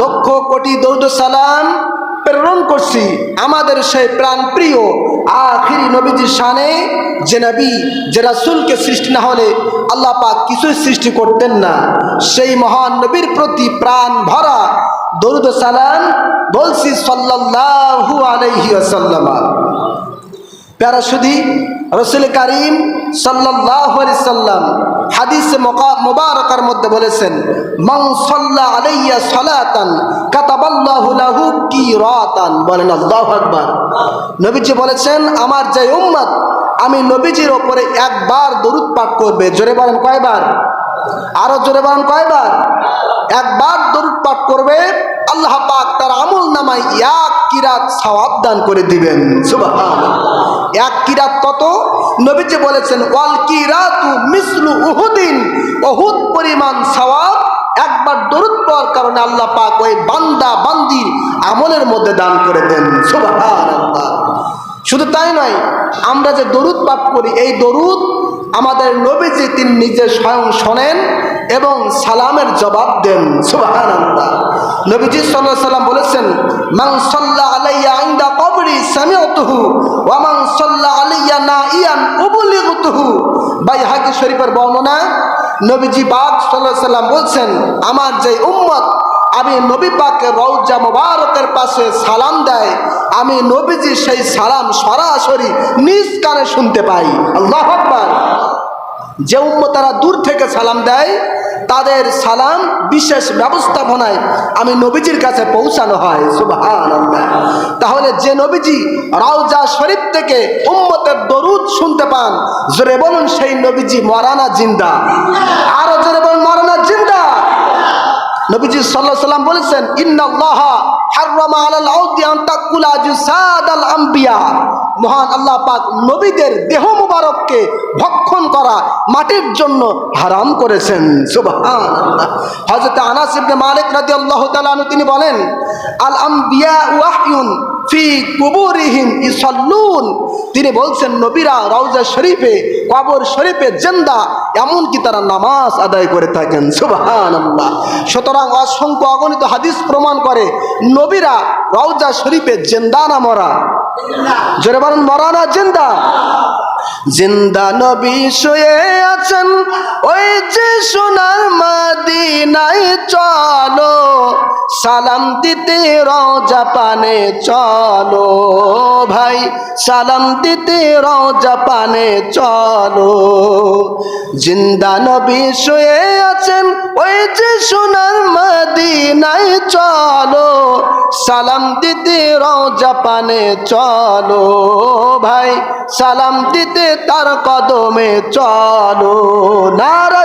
লক্ষ কোটি দৌদ সালাম প্রেরণ করছি আমাদের সেই প্রাণ প্রিয় আখিরি নবীজির শানে, যে নবী, যে রাসূলকে সৃষ্টি না হলে আল্লাহ পাক কিছুই সৃষ্টি করতেন না। সেই মহান নবীর প্রতি প্রাণ ভরা দরুদ সালাম বলছি সাল্লাল্লাহু আলাইহি ওয়াসাল্লাম। প্যারাসুদি রসুল করিম সাল্লাম মোবারকার মধ্যে বলেছেন, মান সাল্লা আলাইয়া সালাতান কাতাবাল্লাহু লাহু কিরাতান। বলেন আল্লাহু আকবার। নবীজি বলেছেন, আমার যে উম্মত, আমি নবীজির ওপরে একবার দরুদ পাঠ করবে। জোরে বলেন কয়বার? আরও জোরে বলেন কয়বার? একবার দরুদ পাঠ করবে, আল্লাহ পাক তার আমল নামায় এক কিরাত সওয়াব দান করে দিবেন। সুবহানাল্লাহ। এক কিরাত নবীজি বলেছেন ওয়ালকি কিরাতু মিসলু উহুদিন। উহুদ পরিমাণ সওয়াব একবার দরুদ পড়ার কারণে আল্লাহ পাক ওই বান্দা বান্দির আমলের মধ্যে দান করে দেন। শুধু তাই নয়, আমরা যে দরুদ পাঠ করি, এই দরুদ আমাদের নবীজি তিনি নিজে স্বয়ং শোনেন এবং সালামের জবাব দেন। সুবহানাল্লাহ। নবীজি আলাইহি সাল্লাম বলেছেন, মান সাল্লা আলাইয়া ইনদা কবরি সামিআতুহু ওয়া মান সাল্লা আলাইয়া নাইয়ান উবলিগতুহু। বাইহাকি শরীফের বর্ণনা নবীজি পাক সাল্লাল্লাহু আলাইহি সাল্লাম বলছেন, আমার যে উম্মত, আমি নবী পাকের রৌজা মোবারকের পাশে সালাম দেয়, আমি নবীজি সেই সালাম সরাসরি নিজ কানে শুনতে পাই। আল্লাহ যে উম্মতারা দূর থেকে সালাম দেয় তাদের সালাম বিশেষ ব্যবস্থাপনায় আমি নবীজির কাছে পৌঁছানো হয়, সুবহানাল্লাহ। তাহলে যে নবীজি রাউজা শরীফ থেকে উম্মতের দরুদ শুনতে পান, জোরে বলুন সেই নবীজি মরানা জিন্দা। আরও জোরে বলুন, মরানা জিন্দা। নবীজি আলাইহি সাল্লাম বলেছেন, ইন্নাল্লাহ হাররামা মহান আল্লাহ পাক নবীদের দেহ মুবারককে ভক্ষণ করা মাটির জন্য হারাম করেছেন। সুবহানাল্লাহ। হযরত আনাস ইবনে মালিক তিনি বলেন, আল আম্বিয়া ফি কুবুরিহিম ইসাল্লুন। তিনি বলছেন, নবীরা রওজা শরীফে কবর শরীফে জিন্দা, এমনকি তারা নামাজ আদায় করে থাকেন। সুবহানাল্লাহ। সুতরাং অসংখ্য অগণিত হাদিস প্রমাণ করে নবীরা রওজা শরীফে জেন্দা না মরা? জোরে বলেন, মরা না জেন্দা? জিন্দা নবী শুয়ে আছেন, ওই যে সোনার মাদিনায় চলো। সালাম দিতে রওজা পানে চলো ভাই। সালাম দিতে রওজা পানে চলো। জিন্দা নবী শুয়ে আছেন, ওই যে সোনার মাদিনায় চলো। সালাম দিতে রওজা পানে চলো ভাই। সালাম দিতে তার কদমে চলো। নারা